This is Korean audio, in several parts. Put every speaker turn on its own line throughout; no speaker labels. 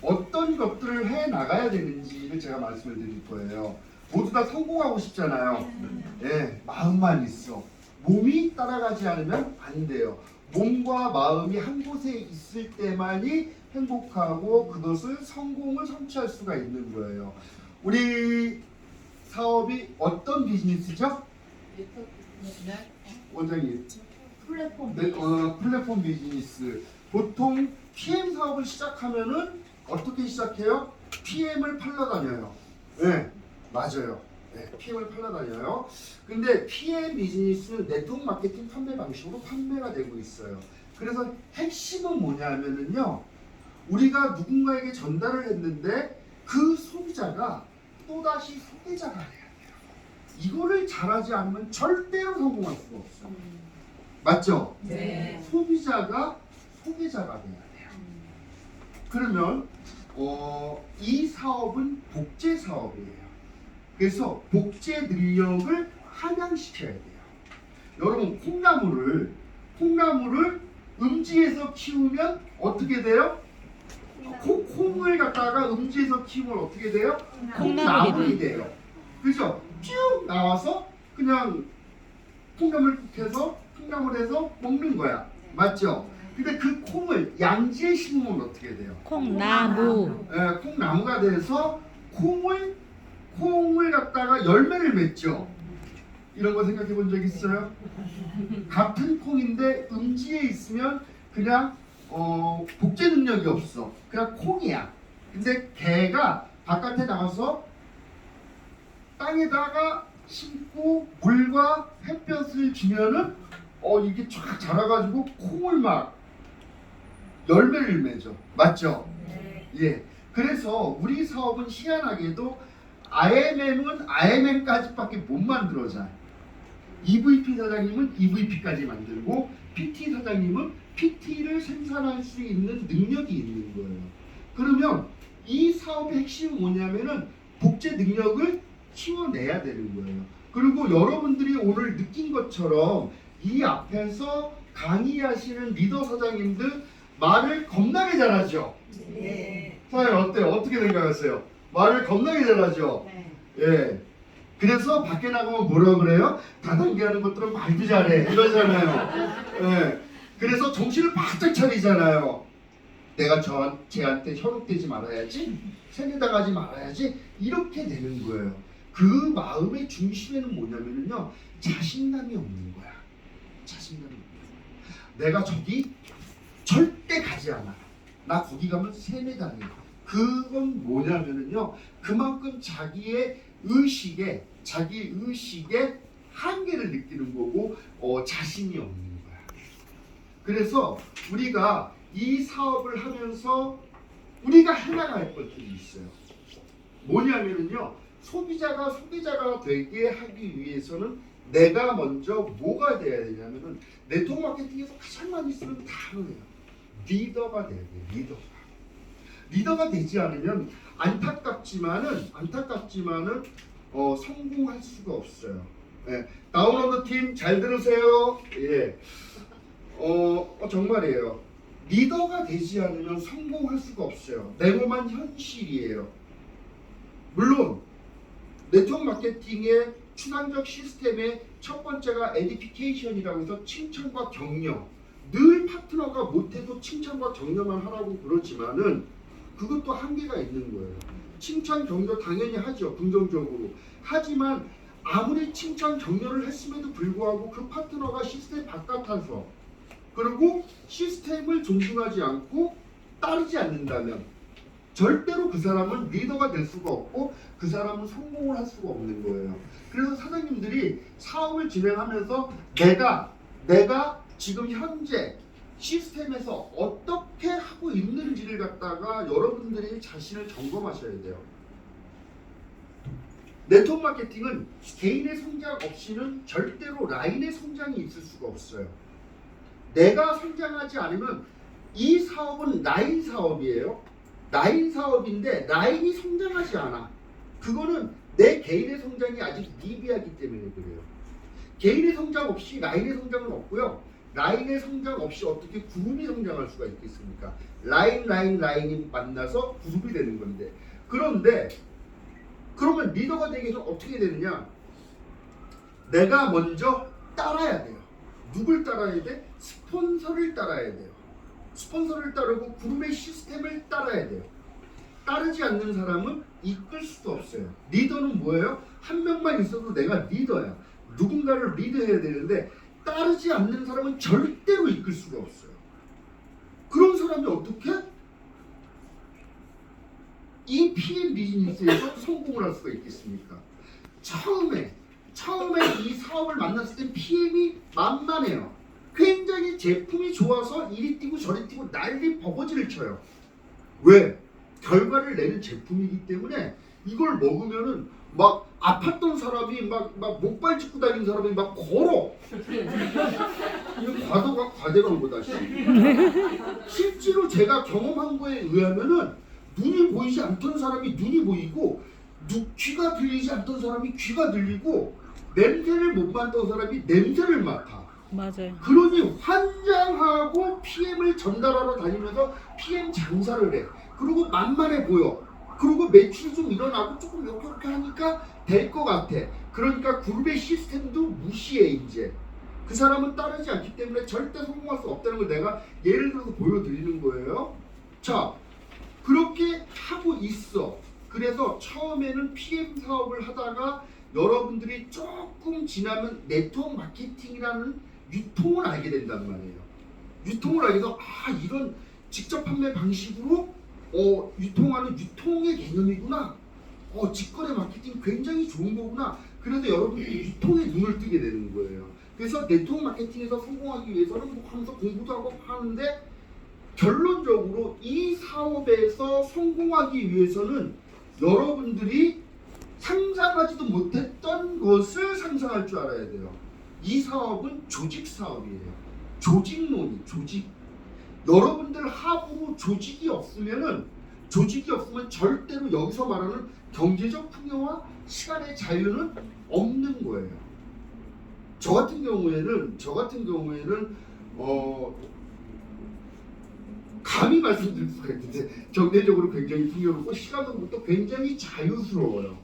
어떤 것들을 해 나가야 되는지를 제가 말씀을 드릴 거예요. 모두 다 성공하고 싶잖아요. 예, 마음만 있어. 몸이 따라가지 않으면 안 돼요. 몸과 마음이 한 곳에 있을 때만이 행복하고 그것을 성공을 성취할 수가 있는 거예요. 우리 사업이 어떤 비즈니스죠? 원장님.
플랫폼
네, 어, 플랫폼 비즈니스. 보통 PM 사업을 시작하면은 어떻게 시작해요? PM을 팔러 다녀요. 네, 맞아요. 네, PM을 팔러 다녀요. 근데 PM 비즈니스는 네트워크 마케팅 판매 방식으로 판매가 되고 있어요. 그래서 핵심은 뭐냐면은요. 우리가 누군가에게 전달을 했는데 그 소비자가 또다시 소비자가 돼야 돼요. 이거를 잘하지 않으면 절대로 성공할 수가 없어요. 맞죠?
네.
소비자가 소비자가 돼야 돼요. 그러면 어, 이 사업은 복제 사업이에요. 그래서 복제 능력을 함양시켜야 돼요. 여러분 콩나물을 콩나물을 음지에서 키우면 어떻게 돼요? 콩, 콩을 갖다가 음지에서 키우면 어떻게 돼요?
콩나물이
돼요. 그죠? 쭉 나와서 그냥 콩나물 해서 콩나물에서 먹는 거야. 맞죠? 근데 그 콩을 양지에 심으면 어떻게 돼요?
콩나무
예, 콩나무가 돼서 콩을 콩을 갖다가 열매를 맺죠. 이런 거 생각해 본 적 있어요? 같은 콩인데 음지에 있으면 그냥 어, 복제 능력이 없어. 그냥 콩이야. 근데 개가 바깥에 나가서 땅에다가 심고 물과 햇볕을 주면은 어 이게 쫙 자라가지고 콩을 막 열매를 맺어. 맞죠? 예. 그래서 우리 사업은 희한하게도 IMM은 IMM까지밖에 못 만들어져. EVP 사장님은 EVP까지 만들고 PT 사장님은 PT를 생산할 수 있는 능력이 있는 거예요. 그러면 이 사업의 핵심은 뭐냐면은 복제 능력을 키워내야 되는 거예요. 그리고 여러분들이 오늘 느낀 것처럼 이 앞에서 강의하시는 리더 사장님들 말을 겁나게 잘하죠.
네.
사장님 어때요? 어떻게 생각하세요? 말을 겁나게 잘하죠.
네.
예. 그래서 밖에 나가면 뭐라 그래요? 다단계 하는 것들은 말도 잘해. 이러잖아요. 예. 그래서 정신을 바짝 차리잖아요. 내가 저, 쟤한테 현혹되지 말아야지. 세뇌당하지 말아야지. 이렇게 되는 거예요. 그 마음의 중심에는 뭐냐면요. 자신감이 없는 거야. 자신감이 없는 거야. 내가 저기 절대 가지 않아. 나 거기 가면 세뇌당해. 그건 뭐냐면은요. 그만큼 자기의 의식에 자기 의식의 한계를 느끼는 거고 어, 자신이 없는 거야. 그래서 우리가 이 사업을 하면서 우리가 해나갈 것들이 있어요. 뭐냐면은요. 소비자가 소비자가 되게 하기 위해서는 내가 먼저 뭐가 돼야 되냐면은 네트워크 마케팅에서 가장 많이 쓰는 단어예요. 리더가 돼야 돼. 리더가. 리더가 되지 않으면 안타깝지만은 안타깝지만은 어, 성공할 수가 없어요. 예. 다운로드 팀 잘 들으세요. 예. 어, 어, 정말이에요. 리더가 되지 않으면 성공할 수가 없어요. 냉엄한 현실이에요. 물론 네트워크 마케팅의 추상적 시스템의 첫 번째가 에디피케이션이라고 해서 칭찬과 격려. 늘 파트너가 못해도 칭찬과 격려만 하라고 그러지만은 그것도 한계가 있는 거예요. 칭찬 격려 당연히 하죠. 긍정적으로. 하지만 아무리 칭찬 격려를 했음에도 불구하고 그 파트너가 시스템 바깥에서 그리고 시스템을 존중하지 않고 따르지 않는다면 절대로 그 사람은 리더가 될 수가 없고 그 사람은 성공을 할 수가 없는 거예요. 그래서 사장님들이 사업을 진행하면서 내가 내가 지금 현재 시스템에서 어떻게 하고 있는지를 갖다가 여러분들이 자신을 점검하셔야 돼요. 네트워크 마케팅은 개인의 성장 없이는 절대로 라인의 성장이 있을 수가 없어요. 내가 성장하지 않으면 이 사업은 라인 사업이에요. 라인 사업인데 라인이 성장하지 않아. 그거는 내 개인의 성장이 아직 미비하기 때문에 그래요. 개인의 성장 없이 라인의 성장은 없고요. 라인의 성장 없이 어떻게 그룹이 성장할 수가 있겠습니까? 라인 라인 라인이 만나서 그룹이 되는 건데 그런데 그러면 리더가 되기 위해서 어떻게 되느냐? 내가 먼저 따라야 돼요. 누굴 따라야 돼? 스폰서를 따라야 돼요. 스폰서를 따르고 그룹의 시스템을 따라야 돼요. 따르지 않는 사람은 이끌 수도 없어요. 리더는 뭐예요? 한 명만 있어도 내가 리더야. 누군가를 리드해야 되는데 따르지 않는 사람은 절대로 이끌 수가 없어요. 그런 사람이 어떻게 이 PM 비즈니스에서 성공을 할 수가 있겠습니까? 처음에 처음에 이 사업을 만났을 때 PM이 만만해요. 굉장히 제품이 좋아서 이리 뛰고 저리 뛰고 난리 버거지를 쳐요. 왜? 결과를 내는 제품이기 때문에 이걸 먹으면은 막 아팠던 사람이 막 막 목발 짚고 다니는 사람이 막 걸어. 이거 과도가 과대가 보다시. 실제로 제가 경험한 거에 의하면은 눈이 보이지 않던 사람이 눈이 보이고 누, 귀가 들리지 않던 사람이 귀가 들리고 냄새를 못 맡던 사람이 냄새를 맡아.
맞아요.
그러니 환장하고 PM을 전달하러 다니면서 PM 장사를 해. 그리고 만만해 보여. 그리고 매출이 좀 일어나고 조금 이렇게 이렇게 하니까 될 것 같아. 그러니까 그룹의 시스템도 무시해 이제. 그 사람은 따르지 않기 때문에 절대 성공할 수 없다는 걸 내가 예를 들어서 보여드리는 거예요. 자, 그렇게 하고 있어. 그래서 처음에는 PM 사업을 하다가 여러분들이 조금 지나면 네트워크 마케팅이라는 유통을 알게 된단 말이에요. 유통을 알게 돼서 아 이런 직접 판매 방식으로 어 유통하는 유통의 개념이구나. 어 직거래 마케팅 굉장히 좋은 거구나. 그래서 여러분들이 유통에 눈을 뜨게 되는 거예요. 그래서 네트워크 마케팅에서 성공하기 위해서는 뭐 하면서 공부도 하고 하는데 결론적으로 이 사업에서 성공하기 위해서는 여러분들이 상상하지도 못했던 것을 상상할 줄 알아야 돼요. 이 사업은 조직 사업이에요. 조직론이 조직. 여러분들 하부로 조직이 없으면은 조직이 없으면 절대로 여기서 말하는 경제적 풍요와 시간의 자유는 없는 거예요. 저 같은 경우에는 저 같은 경우에는 어 감히 말씀드릴 수가 있는데 경제적으로 굉장히 풍요롭고 시간적으로 굉장히 자유스러워요.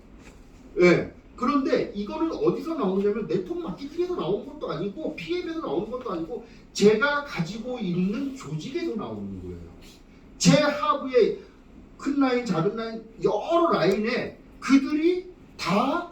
예. 그런데 이거는 어디서 나오냐면 네트워크 마케팅에서 나온 것도 아니고 PM에서 나오는 것도 아니고 제가 가지고 있는 조직에서 나오는 거예요. 제 하부에 큰 라인, 작은 라인, 여러 라인에 그들이 다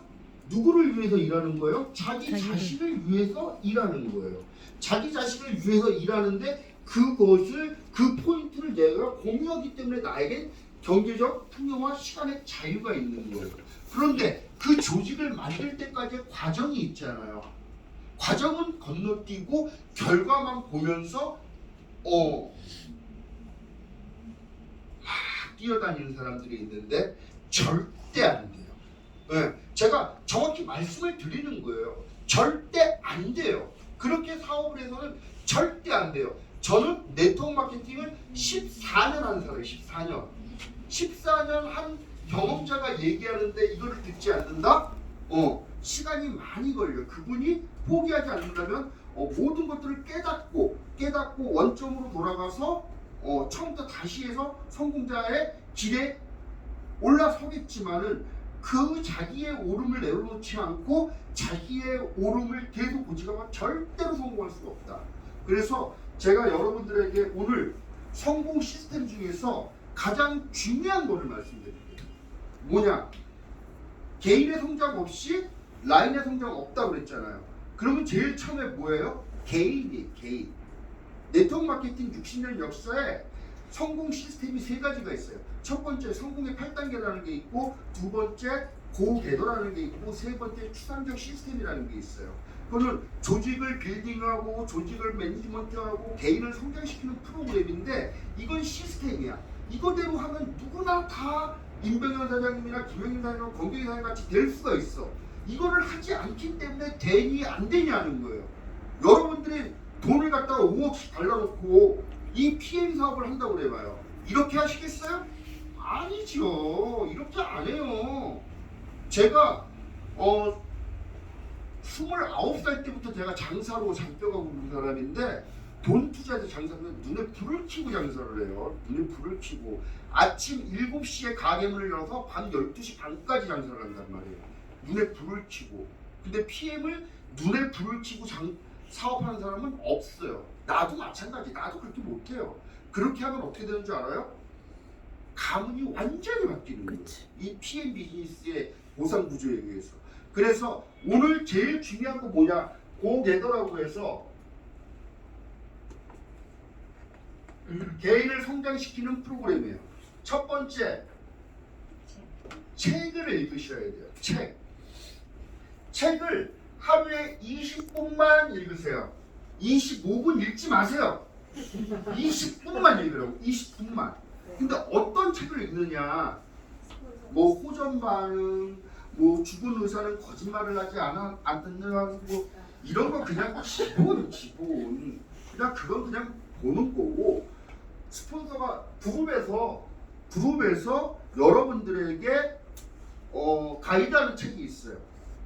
누구를 위해서 일하는 거예요? 자기. 자신을 위해서 일하는 거예요. 자기 자신을 위해서 일하는데 그것을 그 포인트를 내가 공유하기 때문에 나에게 경제적 풍요와 시간의 자유가 있는 거예요. 그런데 그 조직을 만들 때까지의 과정이 있잖아요. 과정은 건너뛰고 결과만 보면서 어, 막 뛰어다니는 사람들이 있는데 절대 안 돼요. 예, 제가 정확히 말씀을 드리는 거예요. 절대 안 돼요. 그렇게 사업을 해서는 절대 안 돼요. 저는 네트워크 마케팅을 14년 한 사람이에요. 14년. 14년 한 경험자가 얘기하는데 이거를 듣지 않는다? 어, 시간이 많이 걸려. 그분이 포기하지 않는다면 어, 모든 것들을 깨닫고 깨닫고 원점으로 돌아가서 어, 처음부터 다시 해서 성공자의 길에 올라서겠지만은 그 자기의 오름을 내려놓지 않고 자기의 오름을 계속 고지가면 절대로 성공할 수가 없다. 그래서 제가 여러분들에게 오늘 성공 시스템 중에서 가장 중요한 거를 말씀드릴게요. 뭐냐? 개인의 성장 없이 라인의 성장 없다 그랬잖아요. 그러면 제일 처음에 뭐예요? 개인이 개인. 네트워크 마케팅 60년 역사에 성공 시스템이 세 가지가 있어요. 첫 번째 성공의 8단계라는 게 있고 두 번째 고궤도라는 게 있고 세 번째 추상적 시스템이라는 게 있어요. 그거는 조직을 빌딩하고 조직을 매니지먼트하고 개인을 성장시키는 프로그램인데 이건 시스템이야. 이거대로 하면 누구나 다 임병현 사장님이나 김영임 사장님, 권경희 사장님 같이 될 수가 있어. 이거를 하지 않기 때문에 되니 안 되냐는 거예요. 여러분들이 돈을 갖다가 5억씩 달라놓고 이 PM 사업을 한다고 그래봐요. 이렇게 하시겠어요? 아니죠. 이렇게 안 해요. 제가 어 29살 때부터 제가 장사로 장뼈가고 그런 사람인데 돈 투자해서 장사하면 눈에 불을 켜고 장사를 해요. 눈에 불을 켜고 아침 7시에 가게 문을 열어서 밤 12시 반까지 장사를 한단 말이에요. 눈에 불을 켜고 근데 PM을 눈에 불을 켜고 장, 사업하는 사람은 없어요. 나도 마찬가지. 나도 그렇게 못해요. 그렇게 하면 어떻게 되는 줄 알아요? 가문이 완전히 바뀌는 거예요. 이 PM 비즈니스의 보상 구조에 의해서. 그래서 오늘 제일 중요한 거 뭐냐? 고개더라고 해서 개인을 성장시키는 프로그램이에요. 첫 번째 책을 읽으셔야 돼요. 책. 책을 하루에 20분만 읽으세요. 25분 읽지 마세요. 20분만 읽으라고. 20분만. 근데 어떤 책을 읽느냐? 뭐 호전 반응, 뭐 죽은 의사는 거짓말을 하지 않아 안 듣느냐 뭐 이런 거 그냥 기본 기본 그냥 그건 그냥 보는 거고 스폰서가 그룹에서 그룹에서 여러분들에게 어 가이드하는 책이 있어요.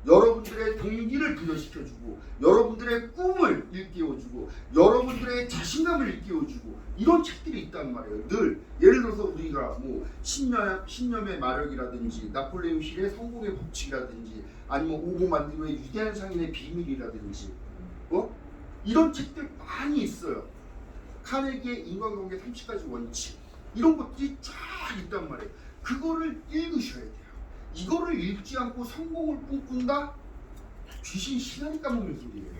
여러분들의 동기를 부여시켜주고 여러분들의 꿈을 일깨워주고 여러분들의 자신감을 일깨워주고 이런 책들이 있단 말이에요. 늘 예를 들어서 우리가 뭐 신념 신념의 마력이라든지 나폴레옹 힐의 성공의 법칙이라든지 아니면 오고 만든 후의 위대한 상인의 비밀이라든지 어 이런 책들 많이 있어요. 카네기의 인간관계 30가지 원칙 이런 것들이 쫙 있단 말이에요. 그거를 읽으셔야 돼요. 이거를 읽지 않고 성공을 꿈꾼다? 귀신 신하니 까먹는 소리예요.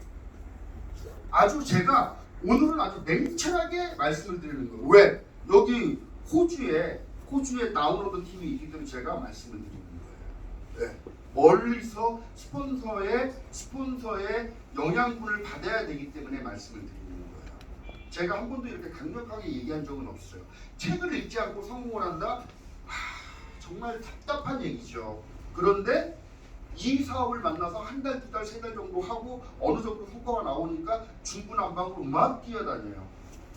아주 제가 오늘은 아주 냉철하게 말씀을 드리는 거예요. 왜? 여기 호주에 호주에 다운로드 팀이 있기 때문에 제가 말씀을 드리는 거예요. 네. 멀리서 스폰서의 스폰서의 영향분을 받아야 되기 때문에 말씀을 거예요. 제가 한 번도 이렇게 강력하게 얘기한 적은 없어요. 책을 읽지 않고 성공을 한다? 정말 답답한 얘기죠. 그런데 이 사업을 만나서 한 달, 두 달, 세 달 정도 하고 어느 정도 성과가 나오니까 중구난방으로 막 뛰어다녀요.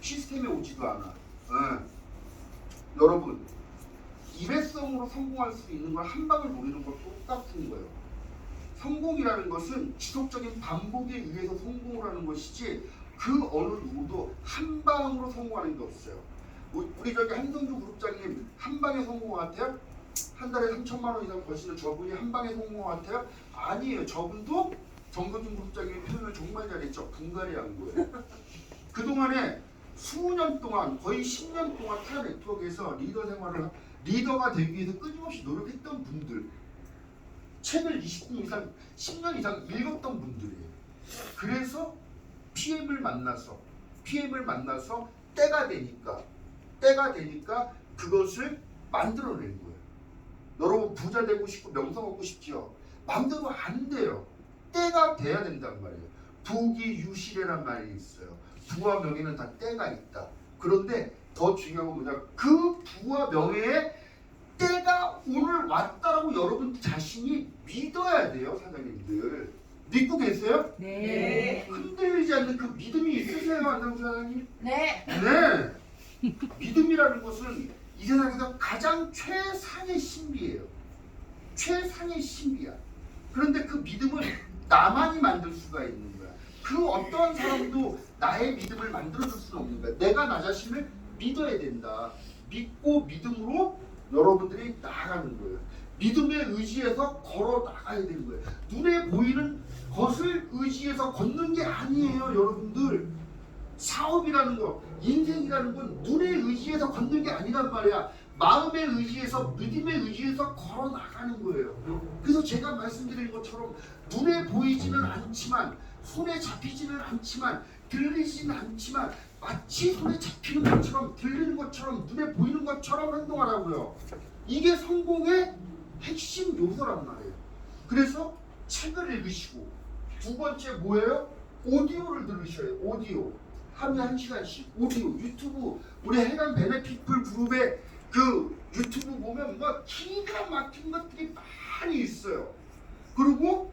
시스템에 오지도 않아. 예. 여러분, 일회성으로 성공할 수 있는 걸 한 방을 노리는 것 똑같은 거예요. 성공이라는 것은 지속적인 반복에 의해서 성공을 하는 것이지 그 어느 누구도 한 방으로 성공하는 게 없어요. 우리 저기 한성주 그룹장님 한 방에 성공 같아요? 한 달에 3천만 원 이상 버시는 저분이 한 방에 성공 같아요? 아니에요. 저분도 정거준 그룹장님의 표현을 정말 잘했죠. 분갈이 한 거예요. 그동안에 수년 동안 거의 10년 동안 타 네트워크에서 리더 생활을 하- 리더가 되기 위해서 끊임없이 노력했던 분들 책을 20년 이상 10년 이상 읽었던 분들이에요. 그래서 PM을 만나서 PM을 만나서 때가 되니까 때가 되니까 그것을 만들어낸 거예요. 여러분 부자 되고 싶고 명성 얻고 싶지요. 마음대로 안 돼요. 때가 돼야 된단 말이에요. 부기 유실이란 말이 있어요. 부와 명예는 다 때가 있다. 그런데 더 중요한 건 뭐냐? 그 부와 명예에 때가 오늘 왔다라고 여러분 자신이 믿어야 돼요, 사장님들. 믿고 계세요?
네.
흔들리지 않는 그 믿음이 있으세요, 안당수 사장님?
네.
네. 믿음이라는 것은 이 세상에서 가장 최상의 신비예요. 최상의 신비야. 그런데 그 믿음을 나만이 만들 수가 있는 거야. 그 어떠한 사람도 나의 믿음을 만들어줄 수는 없는 거야. 내가 나 자신을 믿어야 된다. 믿고 믿음으로 여러분들이 나아가는 거예요. 믿음에 의지해서 걸어 나가야 되는 거예요. 눈에 보이는 것을 의지해서 걷는 게 아니에요, 여러분들. 사업이라는 거, 인생이라는 건 눈에 의지해서 걷는 게 아니란 말이야. 마음에 의지해서, 믿음에 의지해서 걸어 나가는 거예요. 그래서 제가 말씀드린 것처럼 눈에 보이지는 않지만, 손에 잡히지는 않지만, 들리지는 않지만, 마치 손에 잡히는 것처럼, 들리는 것처럼, 눈에 보이는 것처럼 행동하라고요. 이게 성공의 핵심 요소란 말이에요. 그래서 책을 읽으시고, 두 번째 뭐예요? 오디오를 들으셔요. 오디오. 하루에 한 시간씩 오디오 유튜브 우리 해당 베네피플 그룹의 그 유튜브 보면 뭐 기가 막힌 것들이 많이 있어요. 그리고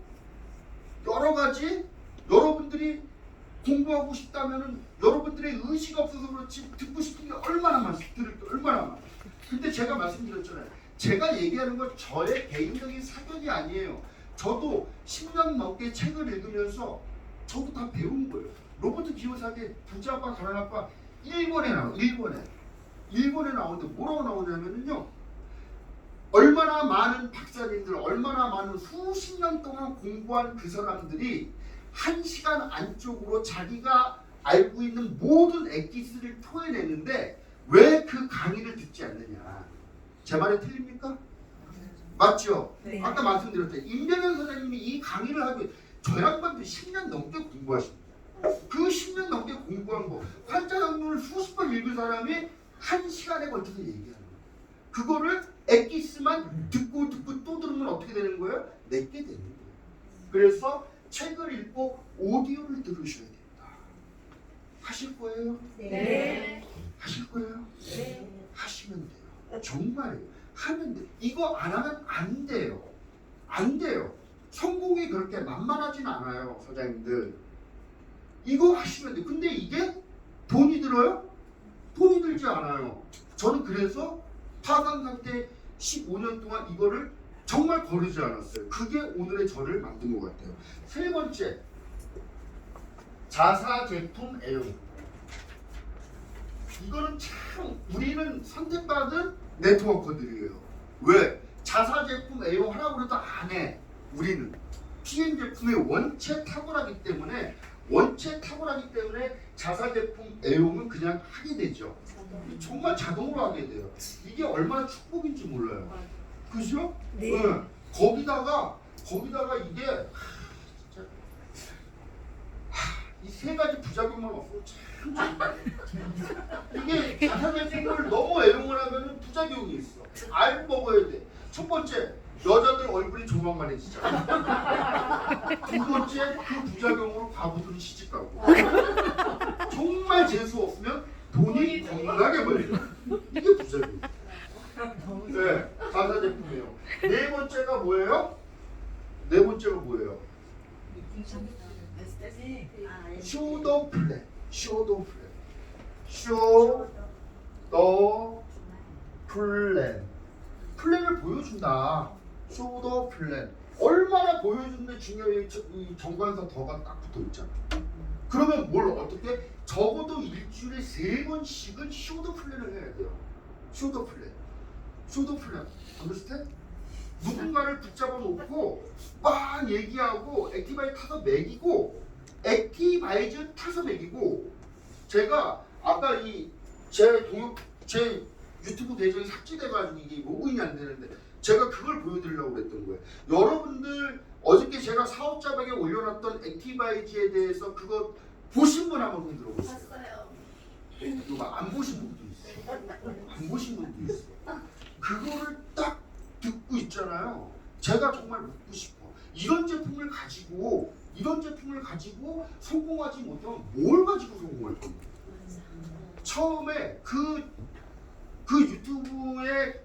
여러 가지 여러분들이 공부하고 싶다면은 여러분들의 의지가 없어서 그렇지 듣고 싶은 게 얼마나 많 들을 게 얼마나 많아. 근데 제가 말씀드렸잖아요. 제가 얘기하는 건 저의 개인적인 사견이 아니에요. 저도 10년 넘게 책을 읽으면서 저도 다 배운 거예요. 로버트 기요사의 부자과 가난 아빠 일본에 나와 일본에 일본에 나오는데 뭐라고 나오냐면요 얼마나 많은 박사님들 얼마나 많은 수십 년 동안 공부한 그 사람들이 한 시간 안쪽으로 자기가 알고 있는 모든 엑기스를 토해내는데 왜 그 강의를 듣지 않느냐 제 말이 틀립니까? 맞죠?
네.
아까 말씀드렸죠. 임병현 선생님이 이 강의를 하고 저 양반도 10년 넘게 공부하십니다. 그 10년 넘게 공부한 거 환자학문을 수십 번 읽은 사람이 한 시간에 걸쳐서 얘기하는 거예요. 그거를 엑기스만 듣고 듣고 또 들으면 어떻게 되는 거예요? 내게 되는 거예요. 그래서 책을 읽고 오디오를 들으셔야 된다. 하실 거예요?
네.
하실 거예요?
네.
하시면 돼요. 정말 하면 돼. 이거 안 하면 안 돼요. 안 돼요. 성공이 그렇게 만만하진 않아요, 사장님들. 이거 하시면 돼요. 근데 이게 돈이 들어요? 돈이 들지 않아요. 저는 그래서 파산 상 태 15년 동안 이거를 정말 거르지 않았어요. 그게 오늘의 저를 만든 것 같아요. 세 번째, 자사 제품 애용. 이거는 참 우리는 선택받은 네트워커들이에요. 왜? 자사 제품 애용하라고 해도 안 해. 우리는 PM 제품의 원체 탁월하기 때문에 원체 탁월하기 때문에 자사 제품 애용은 그냥 하게 되죠. 정말 자동으로 하게 돼요. 이게 얼마나 축복인지 몰라요. 그죠?
네.
응. 거기다가 거기다가 이게 이세 가지 부작용만 없으면 참 이게 자사제품을 너무 애용을 하면 부작용이 있어. 알고 먹어야 돼. 첫 번째 여자들 얼굴이 조망만해지잖아. 두 번째 그 부작용으로 바보들이 시집 가고 정말 재수 없으면 돈이 겁나게 벌려. 이게 부작용. 네, 자사 제품이에요. 네 번째가 뭐예요? 네 번째가 뭐예요? 쇼더 플랜. 쇼더 플랜. 쇼더 플랜. 플랜을 보여준다. 쇼더 플랜. 얼마나 보여주는데 중요해 이 정관사 더가 딱 붙어 있잖아. 그러면 뭘 어떻게 적어도 일주일에 세 번씩은 쇼더 플랜을 해야 돼요. 쇼더 플랜. 쇼더 플랜. understand? 누군가를 붙잡아 놓고 막 얘기하고 액티바이 타서 매기고 액티바이즈 타서 매기고 제가 아까 이 제 동영 제 유튜브 계정이 삭제돼가지고 이게 로그인이 안 되는데 제가 그걸 보여드리려고 그랬던 거예요. 여러분들 어저께 제가 사업자백에 올려놨던 액티바이즈에 대해서 그거 보신 분 한번 손 들어보세요. 누가 안 보신 분도 있어. 안 보신 분도 있어. 그거를 딱 듣고 있잖아요. 제가 정말 묻고 싶어. 이런 제품을 가지고 이런 제품을 가지고 성공하지 못하면 뭘 가지고 성공할 겁니까? 처음에 그, 그 유튜브의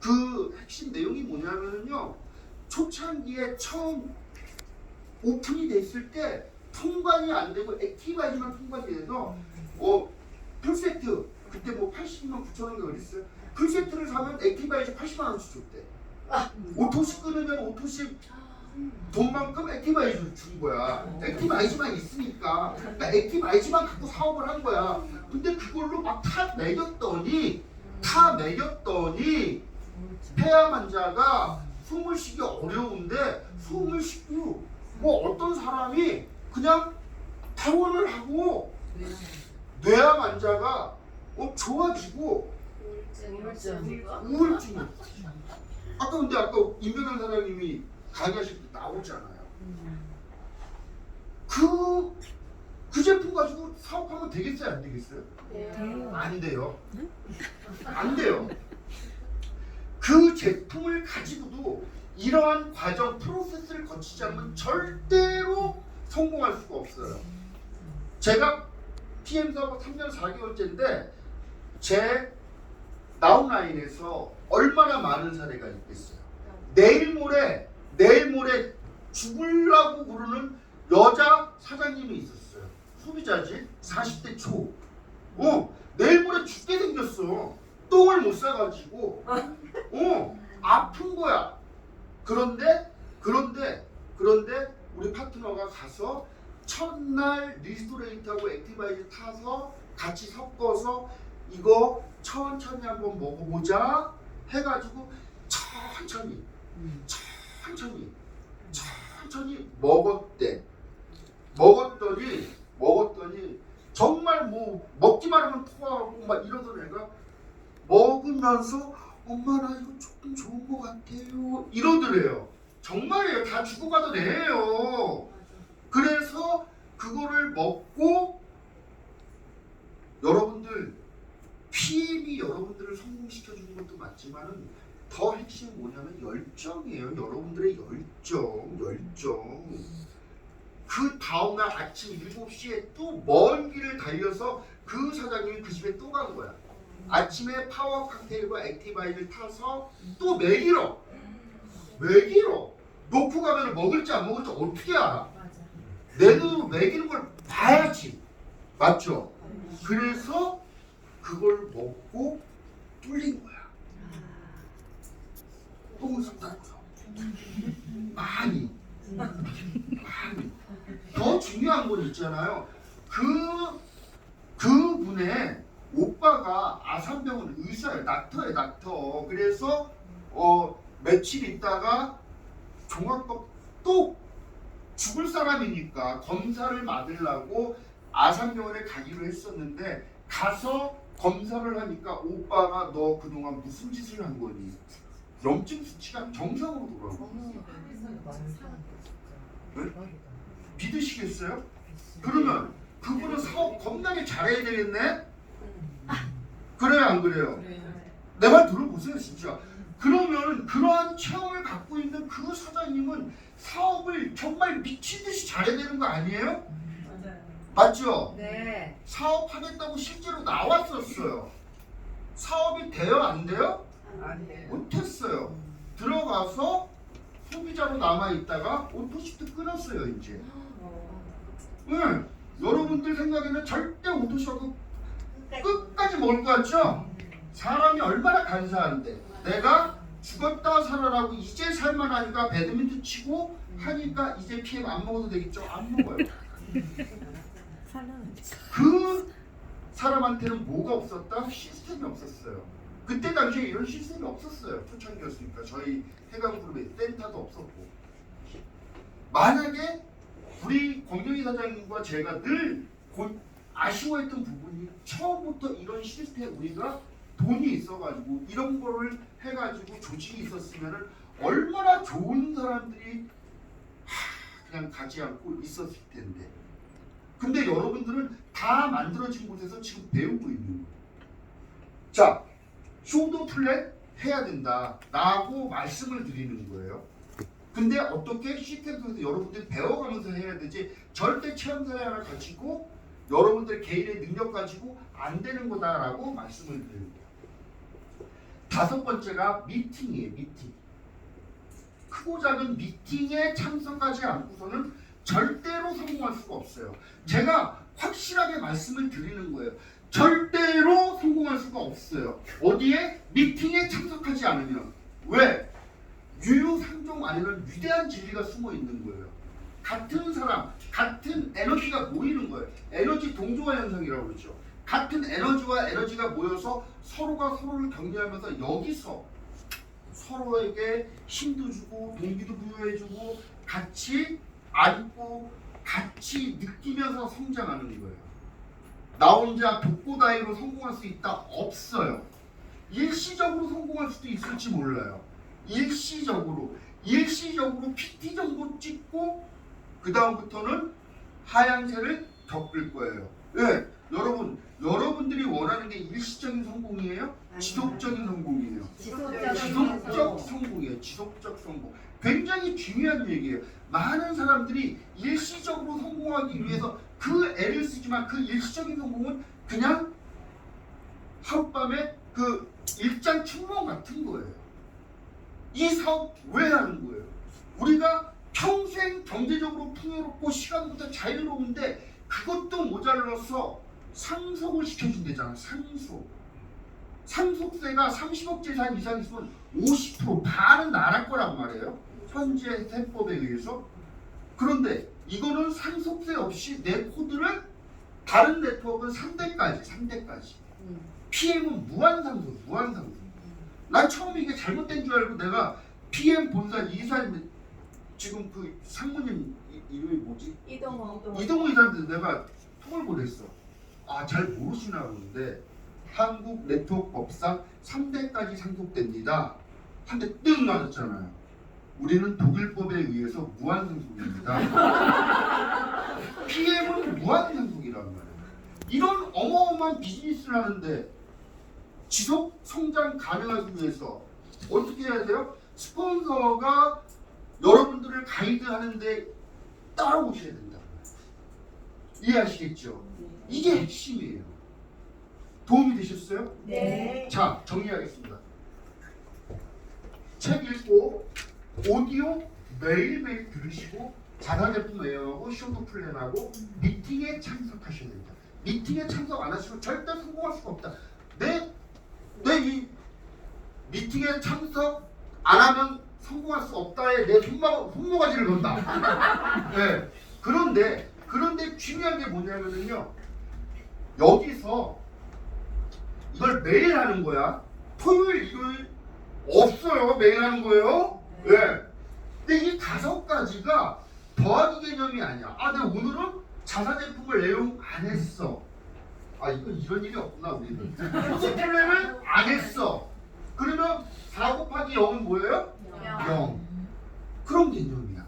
그 핵심 내용이 뭐냐면요. 초창기에 처음 오픈이 됐을 때 통관이 안 되고 액티바이즈만 통관이 돼서 어, 풀세트 그때 뭐 80만 9천 원인가 그랬어요. 풀세트를 사면 액티바이즈 80만 원씩 줬대. 오토시 끊으면 오토시 돈만큼 액티바이즈를 준 거야. 액티바이즈만 있으니까 그러니까 액티바이즈만 갖고 사업을 한 거야. 근데 그걸로 막 타 매겼더니 타 매겼더니 폐암 환자가 숨을 쉬기 어려운데 숨을 쉬고 뭐 어떤 사람이 그냥 퇴원을 하고 뇌암 환자가 어, 좋아지고 우울증이 아까 근데 아까 임병현 사장님이 강의하실 때 나오잖아요. 그, 그 제품 가지고 사업하면 되겠어요? 안 되겠어요? 안 돼요. 안 돼요. 그 제품을 가지고도 이러한 과정, 프로세스를 거치지 않으면 절대로 성공할 수가 없어요. 제가 PM 사업 3년 4개월째인데 제 다운라인에서 얼마나 많은 사례가 있겠어요. 내일 모레 내일 모레 죽으려고 그러는 여자 사장님이 있었어요. 소비자지 40대 초. 어 내일 모레 죽게 생겼어. 똥을 못 싸가지고 어 아픈 거야. 그런데 그런데 그런데 우리 파트너가 가서 첫날 리스토레이트하고 액티바이즈 타서 같이 섞어서 이거 천천히 한번 먹어보자 해가지고 천천히 천천히 천천히 먹었대. 먹었더니 먹었더니 정말 뭐 먹기만 하면 토하고 막 이러던 애가 먹으면서 엄마 나 이거 조금 좋은 것 같아요. 이러더래요. 정말이에요. 다 죽어가도 돼요 그래서 그거를 먹고 여러분들 PM이 여러분들을 성공시켜 주는 것도 맞지만은 더 핵심이 뭐냐면 열정이에요. 여러분들의 열정, 열정. 그 다음날 아침 7시에 또 먼 길을 달려서 그 사장님이 그 집에 또 간 거야. 아침에 파워 칵테일과 액티바이를 타서 또 먹이러. 먹이러. 놓고 가면 먹을지 안 먹을지 어떻게 알아? 내 눈으로 먹이는 걸 봐야지. 맞죠? 그래서 그걸 먹고 뚫린 거야. 똥을 쌌다고요. 많이. 많이. 더 중요한 건 있잖아요. 그, 그 분의 오빠가 아산병원 의사예요. 닥터예요, 닥터. 그래서, 어, 며칠 있다가 종합법 또 죽을 사람이니까 검사를 받으려고 아산병원에 가기로 했었는데 가서 검사를 하니까 오빠가 너 그동안 무슨 짓을 한 거니? 염증 수치가 정상으로 돌아오고 믿으시겠어요? 그러면 그분은 사업 겁나게 잘해야 되겠네? 그래요 안 그래요? 내 말 들어보세요 진짜 그러면 그러한 체험을 갖고 있는 그 사장님은 사업을 정말 미친 듯이 잘해야 되는 거 아니에요? 맞죠?
네.
사업하겠다고 실제로 나왔었어요. 사업이 돼요 안 돼요? 못했어요. 들어가서 소비자로 남아 있다가 오토시트 끊었어요 이제. 응. 여러분들 생각에는 절대 오토시하고 끝까지 먹을 것 같죠? 사람이 얼마나 간사한데 내가 죽었다 살아라고 이제 살만하니까 배드민턴 치고 하니까 이제 PM 안 먹어도 되겠죠? 안 먹어요. 그 사람한테는 뭐가 없었다? 시스템이 없었어요. 그때 당시에 이런 시스템이 없었어요. 초창기였으니까 저희 해강그룹에 센터도 없었고 만약에 우리 권경희 사장님과 제가 늘 고- 아쉬워했던 부분이 처음부터 이런 시스템 우리가 돈이 있어가지고 이런 거를 해가지고 조직이 있었으면은 얼마나 좋은 사람들이 하, 그냥 가지 않고 있었을 텐데 근데 여러분들은 다 만들어진 곳에서 지금 배우고 있는 거예요. 자, 쇼도 플랫 해야 된다라고 말씀을 드리는 거예요. 근데 어떻게 시스템 속에서 여러분들이 배워가면서 해야 되지 절대 체험사회 하나 가지고 여러분들 개인의 능력 가지고 안 되는 거다라고 말씀을 거예요. 다섯 번째가 미팅이에요, 미팅. 크고 작은 미팅에 참석하지 않고서는 절대로 성공할 수가 없어요. 제가 확실하게 말씀을 드리는 거예요. 절대로 성공할 수가 없어요. 어디에? 미팅에 참석하지 않으면. 왜? 유유상종 안에는 위대한 진리가 숨어 있는 거예요. 같은 사람, 같은 에너지가 모이는 거예요. 에너지 동조화 현상이라고 그러죠. 같은 에너지와 에너지가 모여서 서로가 서로를 격려하면서 여기서 서로에게 힘도 주고 동기도 부여해주고 같이 안고 같이 느끼면서 성장하는 거예요. 나 혼자 독고다이로 성공할 수 있다 없어요. 일시적으로 성공할 수도 있을지 몰라요. 일시적으로 일시적으로 PT 정도 찍고 그 다음부터는 하향세를 겪을 거예요. 왜? 여러분 여러분들이 원하는 게 일시적인 성공이에요? 지속적인 성공이에요. 지속적 성공이에요. 지속적 성공. 굉장히 중요한 얘기예요. 많은 사람들이 일시적으로 성공하기 위해서 그 애를 쓰지만 그 일시적인 성공은 그냥 하룻밤에 그 일장 춘몽 같은 거예요. 이 사업 왜 하는 거예요? 우리가 평생 경제적으로 풍요롭고 시간보다 자유로운데 그것도 모자라서 상속을 시켜준대잖아. 상속. 상속세가 30억 재산 이상 있으면 50% 반은 나랄 거란 말이에요. 현재 세법에 의해서 그런데 이거는 상속세 없이 내 코드를 다른 네트워크는 3대까지 3대까지 PM은 무한상속 무한상속 난 처음 이게 잘못된 줄 알고 내가 PM 본사 이사 지금 그 상무님 이- 이름이 뭐지?
이동호
이동호 이사한테 내가 통을 보냈어. 아 잘 모르시나 보는데 한국 네트워크 법상 3대까지 상속됩니다. 한대뜩 맞았잖아요. 우리는 독일법에 의해서 무한상속입니다. PM은 무한상속이란 말이에요. 이런 어마어마한 비즈니스를 하는데 지속 성장 가능하기 위해서 어떻게 해야 돼요? 스폰서가 여러분들을 가이드하는데 따라오셔야 된다. 이해하시겠죠? 이게 핵심이에요. 도움이 되셨어요?
네.
자, 정리하겠습니다. 책 읽고 오디오 매일매일 들으시고 자사 제품 외우고 쇼도 플랜하고 미팅에 참석하셔야 됩니다. 미팅에 참석 안 하시면 절대 성공할 수가 없다. 내, 내이 미팅에 참석 안 하면 성공할 수 없다에 내 손모, 손모가지를 건다. 네. 그런데 그런데 중요한 게 뭐냐면은요. 여기서 이걸 매일 하는 거야. 토요일, 일요일 없어요. 매일 하는 거예요. 예. 근데 이 다섯 가지가 더하기 개념이 아니야. 아, 근데 오늘은 자사 제품을 내용 안 했어. 아, 이건 이런 일이 없구나, 우리는. 플랜을 안 했어. 그러면 4 곱하기 0은 뭐예요? 0. 그런 개념이야.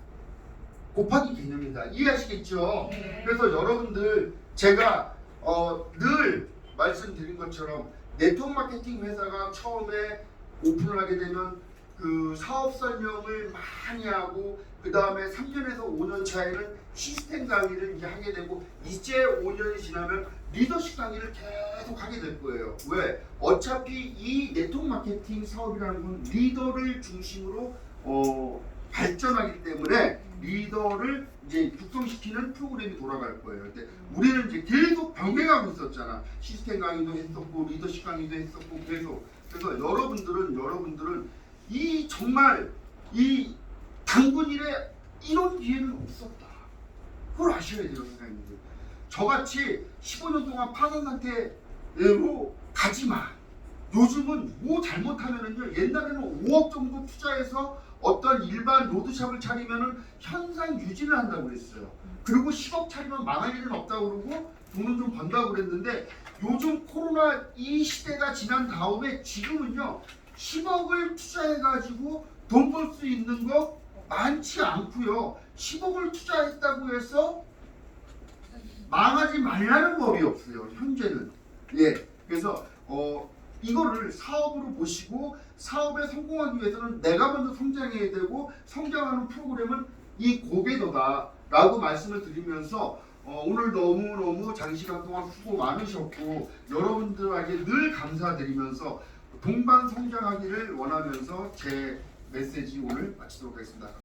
곱하기 개념이다. 이해하시겠죠? 그래서 여러분들 제가 어, 늘 말씀드린 것처럼 네트워크 마케팅 회사가 처음에 오픈을 하게 되면 그 사업 설명을 많이 하고 그 다음에 3년에서 5년 차에는 시스템 강의를 이제 하게 되고 이제 5년이 지나면 리더십 강의를 계속 하게 될 거예요. 왜? 어차피 이 네트워크 마케팅 사업이라는 건 리더를 중심으로 어, 발전하기 때문에 리더를 이제 육성시키는 프로그램이 돌아갈 거예요. 근데 우리는 이제 계속 병행하고 있었잖아. 시스템 강의도 했었고 리더십 강의도 했었고 계속. 그래서 여러분들은 여러분들은 이 정말 이 당군일에 이런 기회는 없었다. 그걸 아셔야 돼요, 선생님들. 저같이 15년 동안 파산 상태로 가지 마. 요즘은 뭐 잘못하면은요 옛날에는 5억 정도 투자해서 어떤 일반 로드샵을 차리면은 현상 유지를 한다고 그랬어요. 그리고 10억 차리면 망할 일은 없다고 그러고 돈은 좀 번다고 그랬는데 요즘 코로나 이 시대가 지난 다음에 지금은요 10억을 투자해가지고 돈 벌 수 있는 거 많지 않고요. 10억을 투자했다고 해서 망하지 말라는 법이 없어요 현재는. 예 그래서 어 이거를 사업으로 보시고 사업에 성공하기 위해서는 내가 먼저 성장해야 되고 성장하는 프로그램은 이 고개도다라고 말씀을 드리면서 어, 오늘 너무너무 장시간 동안 수고 많으셨고 여러분들에게 늘 감사드리면서 동반 성장하기를 원하면서 제 메시지 오늘 마치도록 하겠습니다.